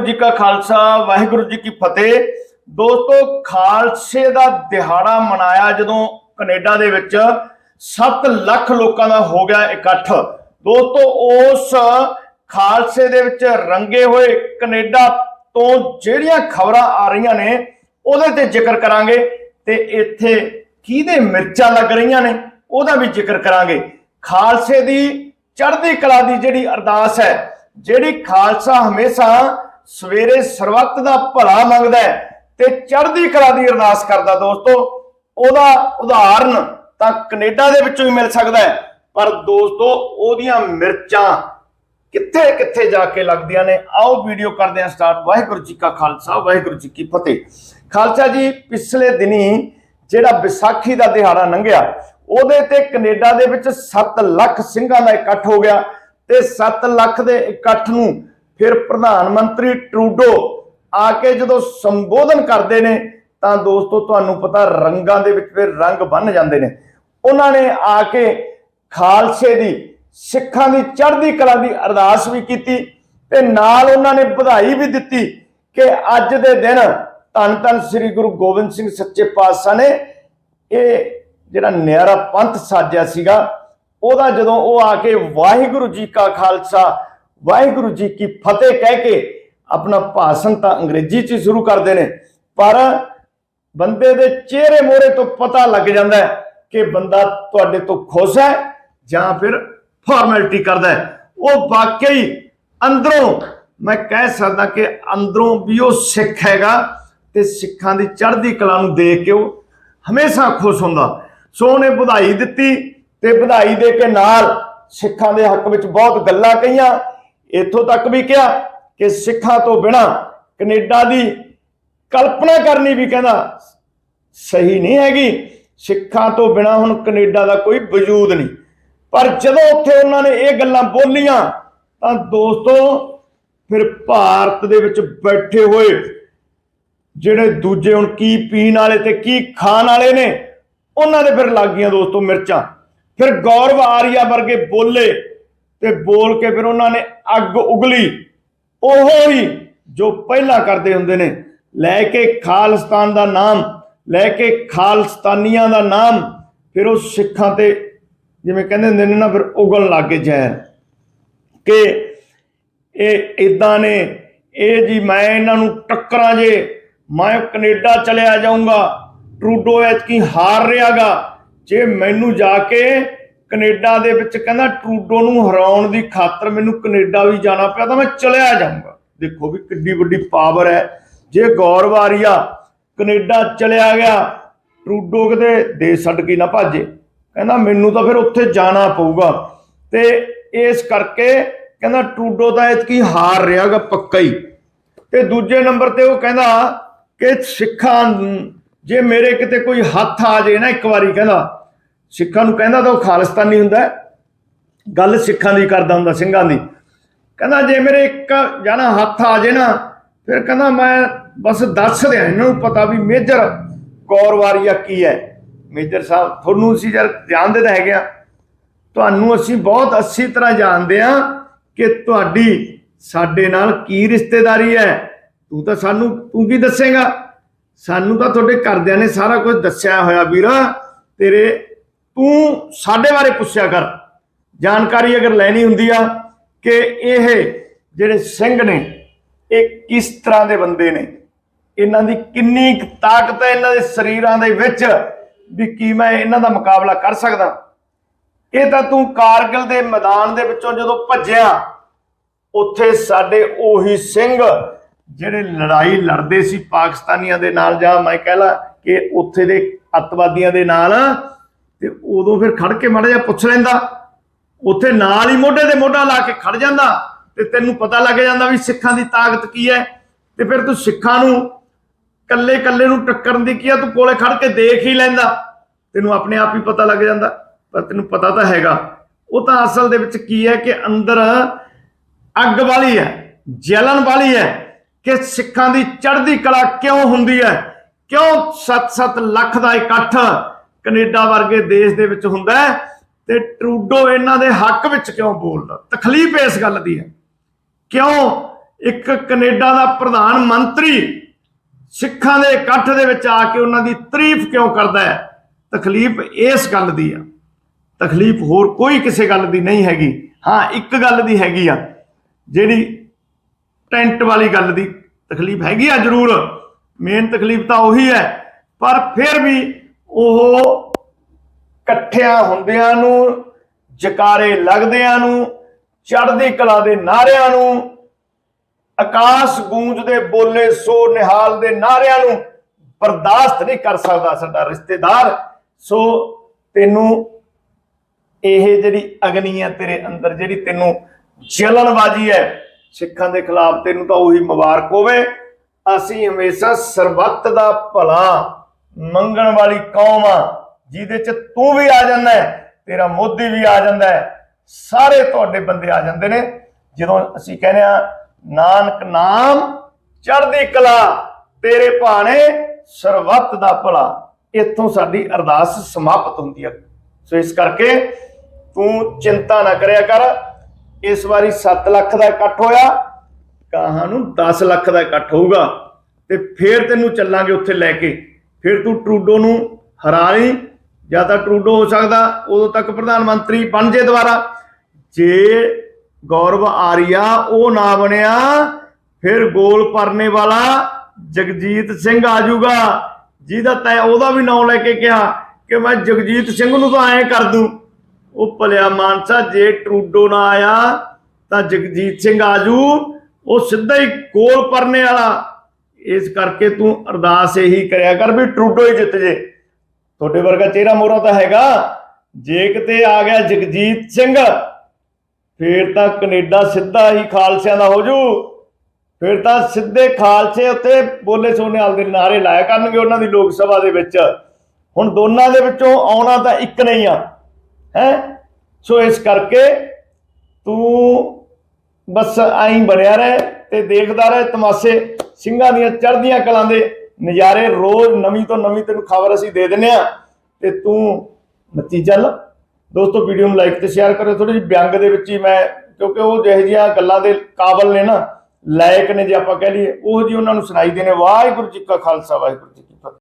ਜੀ ਕਾ ਖਾਲਸਾ, ਵਾਹਿਗੁਰੂ ਜੀ ਕੀ ਫਤਿਹ। ਦੋਸਤੋ, ਖਾਲਸੇ ਦਾ ਦਿਹਾੜਾ ਮਨਾਇਆ ਜਦੋਂ ਕੈਨੇਡਾ ਦੇ ਵਿੱਚ 7 ਲੱਖ ਲੋਕਾਂ ਦਾ ਹੋ ਗਿਆ ਇਕੱਠ। ਦੋਸਤੋ, ਉਸ ਖਾਲਸੇ ਦੇ ਵਿੱਚ ਰੰਗੇ ਹੋਏ ਕੈਨੇਡਾ ਤੋਂ ਜਿਹੜੀਆਂ ਖਬਰਾਂ ਆ ਰਹੀਆਂ ਨੇ, ਉਹਦੇ ਤੇ ਜ਼ਿਕਰ ਕਰਾਂਗੇ। ਤੇ ਇੱਥੇ ਕਿਹਦੇ ਮਿਰਚਾਂ ਲੱਗ ਰਹੀਆਂ ਨੇ, ਉਹਦਾ ਵੀ ਜ਼ਿਕਰ ਕਰਾਂਗੇ। ਖਾਲਸੇ ਦੀ ਚੜ੍ਹਦੀ ਕਲਾ ਦੀ ਜਿਹੜੀ ਅਰਦਾਸ ਹੈ, ਜਿਹੜੀ ਖਾਲਸਾ ਹਮੇਸ਼ਾ ਸਵੇਰੇ ਸਰਬੱਤ ਦਾ ਭਲਾ ਮੰਗਦਾ ਤੇ ਚੜ੍ਹਦੀ ਕਲਾ ਦੀ ਅਰਦਾਸ ਕਰਦਾ ਦੋਸਤੋ। ਉਹਦਾ ਉਦਾਹਰਨ ਤਾਂ ਕੈਨੇਡਾ ਦੇ ਵਿੱਚੋਂ ਹੀ ਮਿਲ ਸਕਦਾ ਹੈ। ਪਰ ਦੋਸਤੋ, ਉਹਦੀਆਂ ਮਿਰਚਾਂ ਕਿੱਥੇ ਕਿੱਥੇ ਜਾ ਕੇ ਲੱਗਦੀਆਂ ਨੇ? ਆਓ ਵੀਡੀਓ ਕਰਦੇ ਹਾਂ ਸਟਾਰਟ। ਵਾਹਿਗੁਰੂ ਜੀ ਕਾ ਖਾਲਸਾ, ਵਾਹਿਗੁਰੂ ਜੀ ਕੀ ਫਤਿਹ। ਖਾਲਸਾ ਜੀ, ਪਿਛਲੇ ਦਿਨੀ ਜਿਹੜਾ ਵਿਸਾਖੀ ਦਾ ਦਿਹਾੜਾ ਲੰਘਿਆ, ਉਹਦੇ ਤੇ ਕੈਨੇਡਾ ਦੇ ਵਿੱਚ 7 ਲੱਖ ਸਿੰਘਾਂ ਦਾ ਇਕੱਠ ਹੋ ਗਿਆ ਤੇ 7 ਲੱਖ ਦੇ ਇਕੱਠ ਨੂੰ ਫਿਰ ਪ੍ਰਧਾਨ ਮੰਤਰੀ ਟਰੂਡੋ ਆ ਕੇ ਜਦੋਂ ਸੰਬੋਧਨ ਕਰਦੇ ਨੇ, ਤਾਂ ਦੋਸਤੋ ਤੁਹਾਨੂੰ ਪਤਾ ਰੰਗਾਂ ਦੇ ਵਿੱਚ ਫਿਰ ਰੰਗ ਬੰਨ ਜਾਂਦੇ ਨੇ। ਉਹਨਾਂ ਨੇ ਆ ਕੇ ਖਾਲਸੇ ਦੀ, ਸਿੱਖਾਂ ਦੀ, ਚੜ੍ਹਦੀ ਕਲਾ ਦੀ ਅਰਦਾਸ ਵੀ ਕੀਤੀ ਤੇ ਨਾਲ ਉਹਨਾਂ ਨੇ ਵਧਾਈ ਵੀ ਦਿੱਤੀ ਕਿ ਅੱਜ ਦੇ ਦਿਨ ਧੰਨ ਧੰਨ ਸ੍ਰੀ ਗੁਰੂ ਗੋਬਿੰਦ ਸਿੰਘ ਸੱਚੇ ਪਾਤਸ਼ਾਹ ਨੇ ਇਹ ਜਿਹੜਾ ਨਿਆਰਾ ਪੰਥ ਸਾਜਿਆ ਸੀਗਾ, ਉਹਦਾ ਜਦੋਂ ਉਹ ਆ ਕੇ ਵਾਹਿਗੁਰੂ ਜੀ ਕਾ ਖਾਲਸਾ ਵਾਹਿਗੁਰੂ ਜੀ ਕੀ ਫਤਿਹ ਕਹਿ ਕੇ ਆਪਣਾ ਭਾਸ਼ਣ ਤਾਂ ਅੰਗਰੇਜ਼ੀ 'ਚ ਹੀ ਸ਼ੁਰੂ ਕਰਦੇ ਨੇ। ਪਰ ਬੰਦੇ ਦੇ ਚਿਹਰੇ ਮੋਹਰੇ ਤੋਂ ਪਤਾ ਲੱਗ ਜਾਂਦਾ ਕਿ ਬੰਦਾ ਤੁਹਾਡੇ ਤੋਂ ਖੁਸ਼ ਹੈ ਜਾਂ ਫਿਰ ਫਾਰਮੈਲਿਟੀ ਕਰਦਾ ਹੈ। ਉਹ ਵਾਕਈ ਅੰਦਰੋਂ, ਮੈਂ ਕਹਿ ਸਕਦਾ ਕਿ ਅੰਦਰੋਂ ਵੀ ਉਹ ਸਿੱਖ ਹੈਗਾ ਤੇ ਸਿੱਖਾਂ ਦੀ ਚੜ੍ਹਦੀ ਕਲਾ ਨੂੰ ਦੇਖ ਕੇ ਉਹ ਹਮੇਸ਼ਾ ਖੁਸ਼ ਹੁੰਦਾ। ਸੋ ਉਹਨੇ ਵਧਾਈ ਦਿੱਤੀ ਤੇ ਵਧਾਈ ਦੇ ਕੇ ਨਾਲ ਸਿੱਖਾਂ ਦੇ ਹੱਕ ਵਿੱਚ ਬਹੁਤ ਗੱਲਾਂ ਕਹੀਆਂ। ਇੱਥੋਂ ਤੱਕ ਵੀ ਕਿਹਾ ਕਿ ਸਿੱਖਾਂ ਤੋਂ ਬਿਨਾ ਕੈਨੇਡਾ ਦੀ ਕਲਪਨਾ ਕਰਨੀ ਵੀ ਕਹਿੰਦਾ ਸਹੀ ਨਹੀਂ ਹੈਗੀ। ਸਿੱਖਾਂ ਤੋਂ ਬਿਨਾ ਹੁਣ ਕੈਨੇਡਾ ਦਾ ਕੋਈ ਵਜੂਦ ਨਹੀਂ। ਪਰ ਜਦੋਂ ਉੱਥੇ ਉਹਨਾਂ ਨੇ ਇਹ ਗੱਲਾਂ ਬੋਲੀਆਂ, ਤਾਂ ਦੋਸਤੋ, ਫਿਰ ਭਾਰਤ ਦੇ ਵਿੱਚ ਬੈਠੇ ਹੋਏ ਜਿਹੜੇ ਦੂਜੇ ਹੁਣ ਕੀ ਪੀਣ ਵਾਲੇ ਤੇ ਕੀ ਖਾਣ ਵਾਲੇ ਨੇ, ਉਹਨਾਂ ਦੇ ਫਿਰ ਲੱਗ ਗਈਆਂ ਦੋਸਤੋ ਮਿਰਚਾਂ। ਫਿਰ ਗੌਰਵ ਆਰੀਆ ਵਰਗੇ ਬੋਲੇ ਤੇ ਬੋਲ ਕੇ ਫਿਰ ਉਹਨਾਂ ਨੇ ਅੱਗ ਉਗਲੀ। ਉਹੋ ਹੀ ਜੋ ਪਹਿਲਾਂ ਕਰਦੇ ਹੁੰਦੇ ਨੇ। ਲੈ ਕੇ ਖਾਲਿਸਤਾਨ ਦਾ ਨਾਮ, ਲੈ ਕੇ ਖਾਲਸਤਾਨੀਆਂ ਦਾ ਨਾਮ, ਫਿਰ ਉਹ ਸਿੱਖਾਂ ਤੇ ਜਿਵੇਂ ਕਹਿੰਦੇ ਹੁੰਦੇ ਨੇ ਨਾ, ਫਿਰ ਉਗਣ ਗਏ ਜ਼ਹਿਰ। ਕਿ ਇਹ ਇਦਾਂ ਨੇ, ਇਹ ਜੀ ਮੈਂ ਇਹਨਾਂ ਨੂੰ ਟੱਕਰਾਂ ਜੇ, ਮੈਂ ਕੈਨੇਡਾ ਚਲਿਆ ਜਾਊਂਗਾ, ਟਰੂਡੋ ਐਤਕੀ ਹਾਰ ਰਿਹਾਗਾ, ਜੇ ਮੈਨੂੰ ਜਾ ਕੇ ਕੈਨੇਡਾ ਦੇ ਵਿੱਚ ਕਹਿੰਦਾ ਟਰੂਡੋ ਨੂੰ ਹਰਾਉਣ ਦੀ ਖਾਤਰ ਮੈਨੂੰ ਕੈਨੇਡਾ ਵੀ ਜਾਣਾ ਪਿਆ ਤਾਂ ਮੈਂ ਚਲਿਆ ਜਾਊਂਗਾ। ਦੇਖੋ ਵੀ ਕਿੱਡੀ ਵੱਡੀ ਪਾਵਰ ਹੈ। ਜੇ ਗੌਰਵਾਰੀਆ ਕੈਨੇਡਾ ਚਲਿਆ ਗਿਆ, ਟਰੂਡੋ ਕਿਤੇ ਦੇਸ਼ ਛੱਡ ਕੇ ਨਾ ਭਾਜੇ। ਕਹਿੰਦਾ ਮੈਨੂੰ ਤਾਂ ਫਿਰ ਉੱਥੇ ਜਾਣਾ ਪਊਗਾ। ਤੇ ਇਸ ਕਰਕੇ ਕਹਿੰਦਾ ਟਰੂਡੋ ਤਾਂ ਇਤਕੀ ਹਾਰ ਰਿਹਾਗਾ ਪੱਕਾ ਹੀ। ਤੇ ਦੂਜੇ ਨੰਬਰ ਤੇ ਉਹ ਕਹਿੰਦਾ ਕਿ ਸਿੱਖਾਂ ਜੇ ਮੇਰੇ ਕਿਤੇ ਕੋਈ ਹੱਥ ਆ ਜੇ ਨਾ ਇੱਕ ਵਾਰੀ ਕਹਿੰਦਾ ਸਿੱਖਾਂ ਨੂੰ ਕਹਿੰਦਾ ਤਾਂ ਉਹ ਖਾਲਿਸਤਾਨੀ ਹੁੰਦਾ ਗੱਲ ਸਿੱਖਾਂ ਦੀ ਕਰਦਾ ਹੁੰਦਾ, ਸਿੰਘਾਂ ਦੀ। ਕਹਿੰਦਾ ਜੇ ਮੇਰੇ ਇੱਕ ਜਾਣਾ ਹੱਥ ਆ ਜੇ ਨਾ, ਫਿਰ ਕਹਿੰਦਾ ਮੈਂ ਬਸ ਦੱਸ ਦਿਆਂ, ਇਹਨਾਂ ਨੂੰ ਪਤਾ ਵੀ ਮੇਜਰ ਕੌਰਵਾਰੀਆ ਕੀ ਹੈ। ਮੇਜਰ ਸਾਹਿਬ, ਤੁਹਾਨੂੰ ਅਸੀਂ ਜਰ ਜਾਣਦੇ ਤਾਂ ਹੈਗੇ ਆ ਤੁਹਾਨੂੰ ਅਸੀਂ ਬਹੁਤ ਅੱਛੀ ਤਰ੍ਹਾਂ ਜਾਣਦੇ ਆ ਕਿ ਤੁਹਾਡੀ ਸਾਡੇ ਨਾਲ ਕੀ ਰਿਸ਼ਤੇਦਾਰੀ ਹੈ। ਤੂੰ ਤਾਂ ਸਾਨੂੰ, ਤੂੰ ਕੀ ਦੱਸੇਗਾ? ਸਾਨੂੰ ਤਾਂ ਤੁਹਾਡੇ ਘਰਦਿਆਂ ਨੇ ਸਾਰਾ ਕੁਝ ਦੱਸਿਆ ਹੋਇਆ ਵੀਰਾ। ਤੇਰੇ ਤੂੰ ਸਾਡੇ ਬਾਰੇ ਪੁੱਛਿਆ ਕਰ। ਜਾਣਕਾਰੀ ਅਗਰ ਲੈਣੀ ਹੁੰਦੀ ਆ ਕਿ ਇਹ ਜਿਹੜੇ ਸਿੰਘ ਨੇ, ਇਹ ਕਿਸ ਤਰ੍ਹਾਂ ਦੇ ਬੰਦੇ ਨੇ? ਇਹਨਾਂ ਦੀ ਕਿੰਨੀ ਤਾਕਤ ਹੈ ਇਹਨਾਂ ਦੇ ਸਰੀਰਾਂ ਦੇ ਵਿੱਚ ਵੀ ਕੀ ਮੈਂ ਇਹਨਾਂ ਦਾ ਮੁਕਾਬਲਾ ਕਰ ਸਕਦਾ? ਇਹ ਤਾਂ ਤੂੰ ਕਾਰਗਿਲ ਦੇ ਮੈਦਾਨ ਦੇ ਵਿੱਚੋਂ ਜਦੋਂ ਭੱਜਿਆ, ਉੱਥੇ ਸਾਡੇ ਉਹੀ ਸਿੰਘ ਜਿਹੜੇ ਲੜਾਈ ਲੜਦੇ ਸੀ ਪਾਕਿਸਤਾਨੀਆਂ ਦੇ ਨਾਲ ਜਾਂ ਮੈਂ ਕਹਿ ਲਾ ਕਿ ਉੱਥੇ ਦੇ ਅੱਤਵਾਦੀਆਂ ਦੇ ਨਾਲ ਤੇ ਉਦੋਂ ਫਿਰ ਖੜ ਕੇ ਮੜਾ ਜਿਹਾ ਪੁੱਛ ਲੈਂਦਾ। ਉੱਥੇ ਨਾਲ ਹੀ ਮੋਢੇ ਤੇ ਮੋਢਾ ਲਾ ਕੇ ਖੜ ਜਾਂਦਾ ਤੇ ਤੈਨੂੰ ਪਤਾ ਲੱਗ ਜਾਂਦਾ ਵੀ ਸਿੱਖਾਂ ਦੀ ਤਾਕਤ ਕੀ ਹੈ। ਤੇ ਫਿਰ ਤੂੰ ਸਿੱਖਾਂ ਨੂੰ ਕੱਲੇ ਕੱਲੇ ਨੂੰ ਟੱਕਰਨ ਦੀ ਕੀ ਆ? ਤੂੰ ਕੋਲੇ ਖੜ ਕੇ ਦੇਖ ਹੀ ਲੈਂਦਾ। ਤੈਨੂੰ ਆਪਣੇ ਆਪ ਹੀ ਪਤਾ ਲੱਗ ਜਾਂਦਾ, ਪਰ ਤੈਨੂੰ ਪਤਾ ਤਾਂ ਹੈਗਾ। ਉਹ ਤਾਂ ਅਸਲ ਦੇ ਵਿੱਚ ਕੀ ਹੈ ਕਿ ਅੰਦਰ ਅੱਗ ਵਾਲੀ ਹੈ ਜਲਨ ਵਾਲੀ ਹੈ ਕਿ ਸਿੱਖਾਂ ਦੀ ਚੜ੍ਹਦੀ ਕਲਾ ਕਿਉਂ ਹੁੰਦੀ ਹੈ? ਕਿਉਂ 7-7 ਲੱਖ ਦਾ ਇਕੱਠ ਕੈਨੇਡਾ ਵਰਗੇ ਦੇਸ਼ ਦੇ ਵਿੱਚ ਹੁੰਦਾ ਹੈ ਤੇ ਟਰੂਡੋ ਇਹਨਾਂ ਦੇ ਹੱਕ ਵਿੱਚ ਕਿਉਂ ਬੋਲਦਾ? ਤਕਲੀਫ ਇਸ ਗੱਲ ਦੀ। ਹੈ ਕਿਉਂ? ਇੱਕ ਕੈਨੇਡਾ ਦਾ ਪ੍ਰਧਾਨ ਮੰਤਰੀ ਸਿੱਖਾਂ ਦੇ ਇਕੱਠ ਦੇ ਵਿੱਚ ਆ ਕੇ ਉਹਨਾਂ ਦੀ ਤਾਰੀਫ ਕਿਉਂ ਕਰਦਾ ਹੈ? ਤਕਲੀਫ ਇਸ ਗੱਲ ਦੀ ਆ। ਤਕਲੀਫ ਹੋਰ ਕੋਈ ਕਿਸੇ ਗੱਲ ਦੀ ਨਹੀਂ ਹੈਗੀ। ਹਾਂ, ਇੱਕ ਗੱਲ ਦੀ ਹੈਗੀ ਆ, ਜਿਹੜੀ ਟੈਂਟ ਵਾਲੀ ਗੱਲ ਦੀ ਤਕਲੀਫ ਹੈਗੀ ਆ ਜ਼ਰੂਰ। ਮੇਨ ਤਕਲੀਫ ਤਾਂ ਉਹੀ ਹੈ, ਪਰ ਫਿਰ ਵੀ ਉਹ ਇਕੱਠਿਆਂ ਹੁੰਦਿਆਂ ਨੂੰ, ਜਕਾਰੇ ਲੱਗਦਿਆਂ ਨੂੰ, ਚੜ੍ਹਦੀ ਕਲਾ ਦੇ ਨਾਰਿਆਂ ਨੂੰ, ਆਕਾਸ਼ ਗੂੰਜਦੇ ਬੋਲੇ ਸੋ ਨਿਹਾਲ ਦੇ ਨਾਰਿਆਂ ਨੂੰ ਬਰਦਾਸ਼ਤ ਨਹੀਂ ਕਰ ਸਕਦਾ ਸਾਡਾ ਰਿਸ਼ਤੇਦਾਰ। ਸੋ ਤੈਨੂੰ ਇਹ ਜਿਹੜੀ ਅਗਨੀ ਹੈ ਤੇਰੇ ਅੰਦਰ, ਜਿਹੜੀ ਤੈਨੂੰ ਜਲਨਬਾਜੀ ਹੈ, ਸਿੱਖਾਂ ਦੇ ਖਿਲਾਫ ਤੈਨੂੰ ਤਾਂ ਉਹੀ ਮੁਬਾਰਕ ਹੋਵੇ। ਅਸੀਂ ਹਮੇਸ਼ਾ ਸਰਬੱਤ ਦਾ ਭਲਾ ਮੰਗਣ ਵਾਲੀ ਕੌਮ ਆ, ਜਿਹਦੇ ਚ ਤੂੰ ਵੀ ਆ ਜਾਂਦਾ ਤੇਰਾ ਮੋਦੀ ਵੀ ਆ ਜਾਂਦਾ ਹੈ, ਸਾਰੇ ਤੁਹਾਡੇ ਬੰਦੇ ਆ ਜਾਂਦੇ ਨੇ। ਜਦੋਂ ਅਸੀਂ ਕਹਿੰਦੇ ਆ ਨਾਨਕ ਨਾਮ ਚੜ੍ਹਦੀ ਕਲਾ, ਤੇਰੇ ਭਾਣੇ ਸਰਬੱਤ ਦਾ ਭਲਾ, ਇੱਥੋਂ ਸਾਡੀ ਅਰਦਾਸ ਸਮਾਪਤ ਹੁੰਦੀ ਹੈ ਸੋ ਇਸ ਕਰਕੇ ਤੂੰ ਚਿੰਤਾ ਨਾ ਕਰਿਆ ਕਰ, ਇਸ ਵਾਰੀ 7 ਲੱਖ ਦਾ ਇਕੱਠ ਹੋਇਆ ਕਹਾਂ ਨੂੰ 10 ਲੱਖ ਦਾ ਇਕੱਠ ਹੋਊਗਾ, ਤੇ ਫੇਰ ਤੈਨੂੰ ਚੱਲਾਂਗੇ ਉੱਥੇ ਲੈ ਕੇ। ਫਿਰ ਤੂੰ ਟਰੂਡੋ ਨੂੰ ਹਰਾ ਲਈ। ਜਾਂ ਤਾਂ ਟਰੂਡੋ ਹੋ ਸਕਦਾ ਉਦੋਂ ਤੱਕ ਪ੍ਰਧਾਨ ਮੰਤਰੀ ਬਣ ਜੇ ਦੁਬਾਰਾ। ਜੇ ਗੌਰਵ ਆਰੀਆ ਉਹ ਨਾ ਬਣਿਆ, ਫਿਰ ਗੋਲ ਪਰਨੇ ਵਾਲਾ ਜਗਜੀਤ ਸਿੰਘ ਆ ਜਾਊਗਾ। ਜਿਹਦਾ ਤੈ ਉਹਦਾ ਵੀ ਨਾਮ ਲੈ ਕੇ ਕਿਹਾ ਕਿ ਮੈਂ ਜਗਜੀਤ ਸਿੰਘ ਨੂੰ ਤਾਂ ਐਂ ਕਰ ਦੂੰ। ਉਹ ਭਲਿਆ ਮਾਨਸਾ, ਜੇ ਟਰੂਡੋ ਨਾ ਆਇਆ ਤਾਂ ਜਗਜੀਤ ਸਿੰਘ ਆਜੂ ਉਹ ਸਿੱਧਾ ਹੀ ਗੋਲ ਪਰਨੇ ਵਾਲਾ ਇਸ ਕਰਕੇ ਤੂੰ ਅਰਦਾਸ ਇਹੀ ਕਰਿਆ ਕਰ ਵੀ ਟਰੂਡੋ ਹੀ ਜਿੱਤ ਜੇ। ਤੁਹਾਡੇ ਵਰਗਾ ਚਿਹਰਾ ਮੋਰਾ ਤਾਂ ਹੈਗਾ। ਜੇ ਕਿਤੇ ਆ ਗਿਆ ਜਗਜੀਤ ਸਿੰਘ, ਫੇਰ ਤਾਂ ਕੈਨੇਡਾ ਸਿੱਧਾ ਹੀ ਖਾਲਸਿਆਂ ਦਾ ਹੋ ਜੂ ਫਿਰ ਤਾਂ ਸਿੱਧੇ ਖਾਲਸੇ ਉੱਤੇ ਬੋਲੇ ਸੋਨੇਵਾਲ ਦੇ ਨਾਰੇ ਲਾਇਆ ਕਰਨਗੇ ਉਹਨਾਂ ਦੀ ਲੋਕ ਸਭਾ ਦੇ ਵਿੱਚ। ਹੁਣ ਦੋਨਾਂ ਦੇ ਵਿੱਚੋਂ ਆਉਣਾ ਤਾਂ ਇੱਕ ਨਹੀਂ ਆ, ਹੈ? ਸੋ ਇਸ ਕਰਕੇ ਤੂੰ ਬਸ ਆਈ ਬਣਿਆ ਰਹਿ ਤੇ ਦੇਖਦਾ ਰਹਿ ਤਮਾਸ਼ੇ। ਸਿੰਘਾਂ ਦੀਆਂ ਚੜ੍ਹਦੀਆਂ ਕਲਾਂ ਦੇ ਨਜ਼ਾਰੇ ਰੋਜ਼ ਨਵੀਂ ਤੋਂ ਨਵੀਂ ਤੈਨੂੰ ਖਬਰ ਅਸੀਂ ਦੇ ਦਿੰਨੇ ਆ ਤੇ ਤੂੰ ਨੱਚੀ ਚੱਲ ਦੋਸਤੋ ਵੀਡੀਓ ਨੂੰ ਲਾਈਕ ਤੇ ਸ਼ੇਅਰ ਕਰਿਓ। ਥੋੜੀ ਜਿਹੀ ਵਿਅੰਗ ਦੇ ਵਿੱਚ ਹੀ ਮੈਂ, ਕਿਉਂਕਿ ਉਹ ਜਿਹੋ ਜਿਹੀਆਂ ਗੱਲਾਂ ਦੇ ਕਾਬਲ ਨੇ ਨਾ, ਲਾਇਕ ਨੇ ਜੇ ਆਪਾਂ ਕਹਿ ਲਈਏ, ਉਹ ਜੀ ਉਹਨਾਂ ਨੂੰ ਸੁਣਾਈ ਦੇ ਨੇ ਵਾਹਿਗੁਰੂ ਜੀ ਕਾ ਖਾਲਸਾ, ਵਾਹਿਗੁਰੂ ਜੀ ਕੀ ਫਤਿਹ।